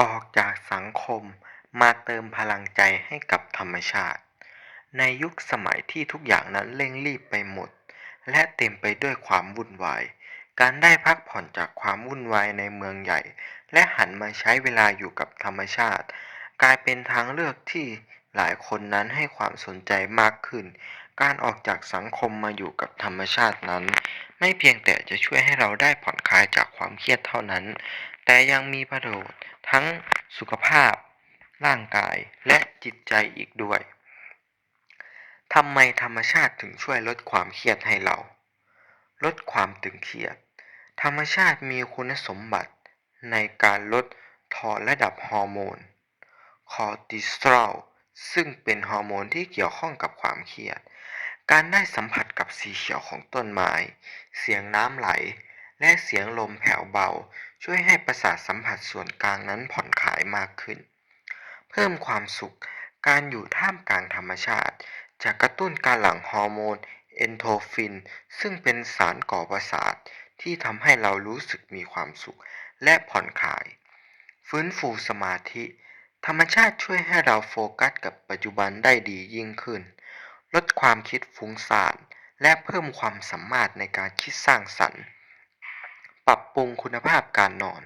ออกจากสังคมมาเติมพลังใจให้กับธรรมชาติ ในยุคสมัยที่ทุกอย่างนั้นเร่งรีบไปหมด และเต็มไปด้วยความวุ่นวาย การได้พักผ่อนจากความวุ่นวายในเมืองใหญ่ และหันมาใช้เวลาอยู่กับธรรมชาติ กลายเป็นทางเลือกที่หลายคนนั้นให้ความสนใจมากขึ้น การออกจากสังคมมาอยู่กับธรรมชาตินั้น ไม่เพียงแต่จะช่วยให้เราได้ผ่อนคลายจากความเครียดเท่านั้น แต่ยังมีประโยชน์ทั้งสุขภาพ ร่างกายและจิตใจอีกด้วยทำไมธรรมชาติถึงช่วยลดความเครียดให้เรา ลดความตึงเครียด ธรรมชาติมีคุณสมบัติในการลดทอนระดับฮอร์โมนคอร์ติซอลซึ่งเป็นฮอร์โมนที่เกี่ยวข้องกับความเครียด การได้สัมผัสกับสีเขียวของต้นไม้ เสียงน้ำไหล และเสียงลมแผ่วเบา ช่วยให้ประสาทสัมผัสส่วนกลางนั้นผ่อนคลายมากขึ้น เพิ่มความสุข การอยู่ท่ามกลางธรรมชาติ จะกระตุ้นการหลั่งฮอร์โมน เอนโทฟิน ซึ่งเป็นสารก่อประสาทที่ทำให้เรารู้สึกมีความสุข และผ่อนคลาย ฟื้นฟูสมาธิ ธรรมชาติช่วยให้เราโฟกัสกับปัจจุบันได้ดียิ่งขึ้น ลดความคิดฟุ้งซ่านและเพิ่มความสามารถในการคิดสร้างสรรค์ ปรับปรุงคุณภาพการนอน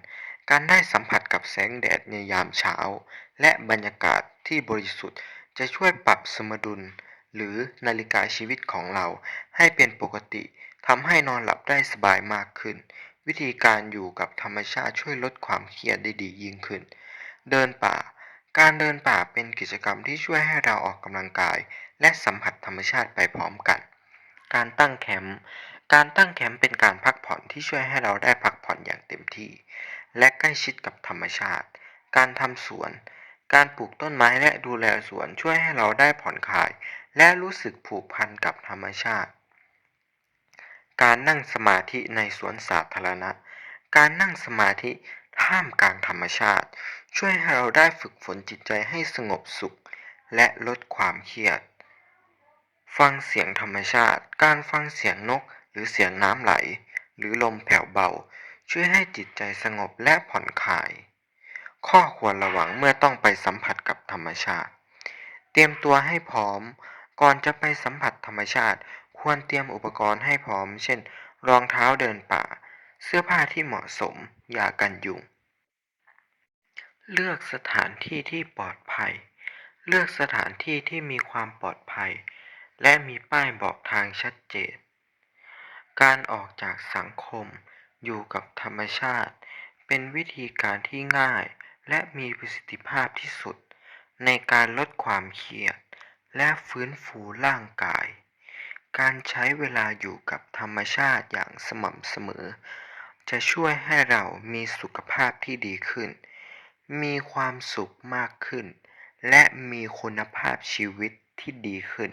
การได้สัมผัสกับแสงแดดในยามเช้า และบรรยากาศที่บริสุทธิ์ จะช่วยปรับสมดุล หรือนาฬิกาชีวิตของเราให้เป็นปกติทำให้นอนหลับได้สบายมากขึ้น วิธีการอยู่กับธรรมชาติช่วยลดความเครียดได้ดียิ่งขึ้น เดินป่า การเดินป่าเป็นกิจกรรมที่ช่วยให้เราออกกำลังกาย และสัมผัสธรรมชาติไปพร้อมกัน การตั้งแคมป์ การตั้งแคมป์เป็นการพักผ่อนที่ช่วยให้เราได้พักผ่อนอย่างเต็มที่ และใกล้ชิดกับธรรมชาติ การทำสวน การปลูกต้นไม้และดูแลสวนช่วยให้เราได้ผ่อนคลาย และรู้สึกผูกพันกับธรรมชาติ การนั่งสมาธิในสวนสาธารณะ การนั่งสมาธิท่ามกลางธรรมชาติ ช่วยให้เราได้ฝึกฝนจิตใจให้สงบสุข และลดความเครียด ฟังเสียงธรรมชาติ การฟังเสียงนก หรือเสียงน้ำไหล หรือลมแผ่วเบา ช่วยให้จิตใจสงบและผ่อนคลาย ข้อควรระวังเมื่อต้องไปสัมผัสกับธรรมชาติ เตรียมตัวให้พร้อม ก่อนจะไปสัมผัสธรรมชาติ ควรเตรียมอุปกรณ์ให้พร้อม เช่น รองเท้าเดินป่า เสื้อผ้าที่เหมาะสมยากันยุง เลือกสถานที่ที่ปลอดภัย เลือกสถานที่ที่มีความปลอดภัย และมีป้ายบอกทางชัดเจน การออกจากสังคมอยู่กับธรรมชาติ เป็นวิธีการที่ง่ายและมีประสิทธิภาพที่สุด ในการลดความเครียด และฟื้นฟูร่างกาย การใช้เวลาอยู่กับธรรมชาติอย่างสม่ำเสมอ จะช่วยให้เรามีสุขภาพที่ดีขึ้น มีความสุขมากขึ้น และมีคุณภาพชีวิตที่ดีขึ้น